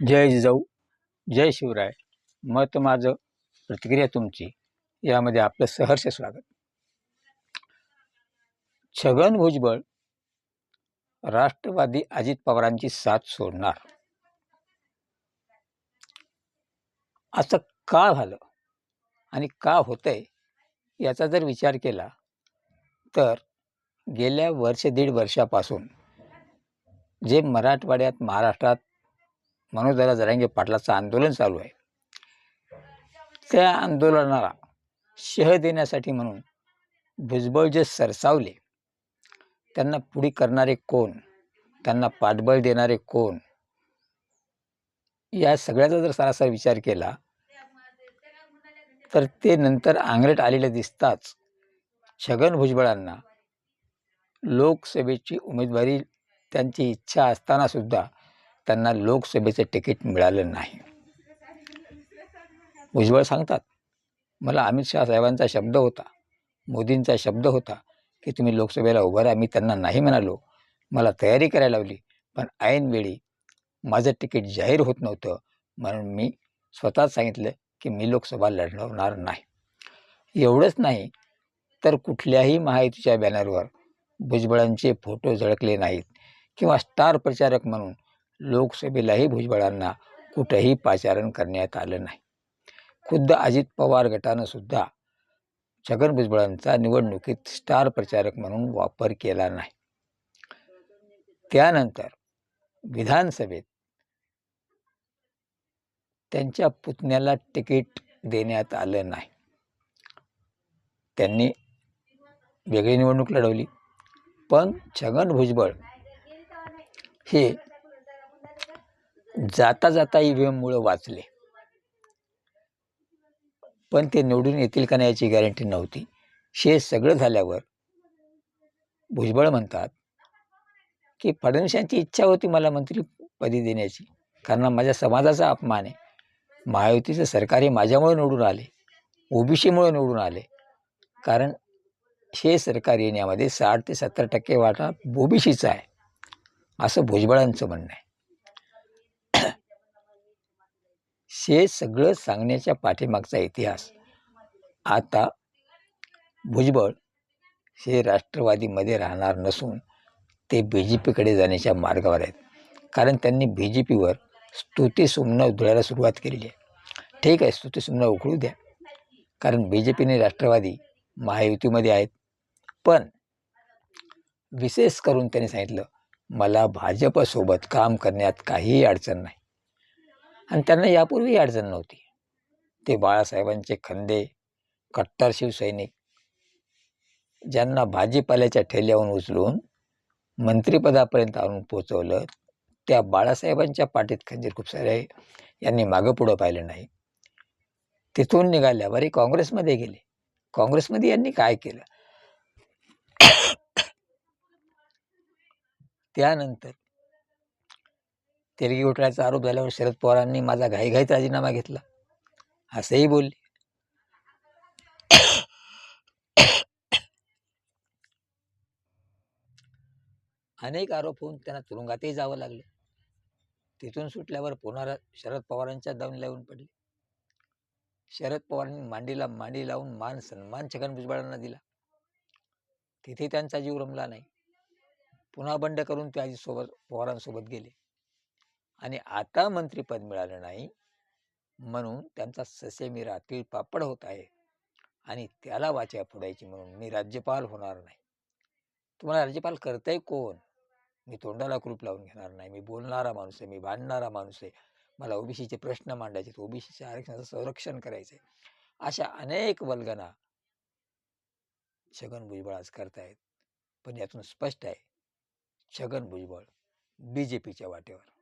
जय जिजाऊ जय शिवराय. मत माझं प्रतिक्रिया तुमची. यामध्ये आपलं सहर्ष स्वागत. छगन भुजबळ राष्ट्रवादी अजित पवारांची साथ सोडणार. असं का झालं आणि का होतंय याचा जर विचार केला तर गेल्या वर्ष दीड वर्षापासून जे मराठवाड्यात महाराष्ट्रात मनोजदादा जरांगे पाटलाचं आंदोलन चालू आहे. त्या आंदोलनाला शह देण्यासाठी म्हणून भुजबळ जे सरसावले त्यांना पुढे करणारे कोण? त्यांना पाठबळ देणारे कोण? या सगळ्याचा जर सरासर विचार केला तर ते नंतर आंगरेट आलेले दिसताच छगन भुजबळांना लोकसभेची उमेदवारी त्यांची इच्छा असताना सुद्धा त्यांना लोकसभेचं तिकीट मिळालं नाही. भुजबळ सांगतात मला अमित शहा साहेबांचा शब्द होता मोदींचा शब्द होता की तुम्ही लोकसभेला उभं राहा. मी त्यांना नाही म्हणालो. मला तयारी करायला लावली पण ऐनवेळी माझं तिकीट जाहीर होत नव्हतं म्हणून मी स्वतःच सांगितलं की मी लोकसभा लढवणार नाही. एवढंच नाही तर कुठल्याही महायुतीच्या बॅनरवर भुजबळांचे फोटो झळकले नाहीत किंवा स्टार प्रचारक म्हणून लोकसभेलाही भुजबळांना कुठंही पाचारण करण्यात आलं नाही. खुद्द अजित पवार गटानं सुद्धा छगन भुजबळांचा निवडणुकीत स्टार प्रचारक म्हणून वापर केला नाही. त्यानंतर विधानसभेत त्यांच्या पुतण्याला तिकीट देण्यात आलं नाही. त्यांनी वेगळी निवडणूक लढवली. पण छगन भुजबळ हे जाता जाता ई व्ही एममुळं वाचले. पण ते निवडून येतील का नाही याची गॅरंटी नव्हती. शे सगळं झाल्यावर भुजबळ म्हणतात की फडणवीसांची इच्छा होती मला मंत्रीपदी देण्याची. कारण माझ्या समाजाचा अपमान आहे. महायुतीचं सरकार हे माझ्यामुळे निवडून आले. ओबीसीमुळे निवडून आले. कारण हे सरकार येण्यामध्ये साठ ते सत्तर टक्के वाटा ओबीसीचा आहे. असं भुजबळांचं म्हणणं आहे. हे सगळं सांगण्याच्या पाठीमागचा इतिहास. आता भुजबळ हे राष्ट्रवादीमध्ये राहणार नसून ते बी जे पीकडे जाण्याच्या मार्गावर आहेत. कारण त्यांनी बी जे पीवर स्तुतीसुमनं उधळायला सुरुवात केलेली आहे. ठीक आहे स्तुतीसुमनं उकळू द्या. कारण बी जे पीने राष्ट्रवादी महायुतीमध्ये आहेत. पण विशेष करून त्यांनी सांगितलं मला भाजपसोबत काम करण्यात काहीही अडचण नाही. आणि त्यांना यापूर्वी अडचण नव्हती. ते बाळासाहेबांचे खंदे कट्टर शिवसैनिक ज्यांना भाजीपाल्याच्या ठेल्याहून उचलून मंत्रिपदापर्यंत आणून पोचवलं त्या बाळासाहेबांच्या पाठीत खंजीर खूप सारे यांनी मागं पुढं पाहिलं नाही. तिथून निघाल्यावर काँग्रेसमध्ये गेले. काँग्रेसमध्ये यांनी काय केलं? त्यानंतर तेलगी घोटाळ्याचा आरोप झाल्यावर शरद पवारांनी माझा घाईघाईत राजीनामा घेतला. असंही बोलले. अनेक आरोप होऊन त्यांना तुरुंगातही जावं लागलं. तिथून सुटल्यावर पुन्हा शरद पवारांच्या दावून लावून पडले. शरद पवारांनी मांडीला मांडी लावून मान सन्मान छगन भुजबळांना दिला. तिथे त्यांचा जीव रमला नाही. पुन्हा बंड करून ते आजीसोबत सोबत पवारांसोबत गेले. आणि आता मंत्रीपद मिळालं नाही म्हणून त्यांचा ससे मी रात्री पापड होत आहे आणि त्याला वाचा फोडायची म्हणून मी राज्यपाल होणार नाही. तुम्हाला राज्यपाल करताय कोण? मी तोंडाला कुरूप लावून घेणार नाही. मी बोलणारा माणूस आहे मी भांडणारा माणूस आहे. मला ओबीसीचे प्रश्न मांडायचे ओबीसीच्या आरक्षणाचं संरक्षण करायचं आहे अशा अनेक वल्गना छगन भुजबळ आज करतायत. पण यातून स्पष्ट आहे छगन भुजबळ बी जे पीच्या वाटेवर.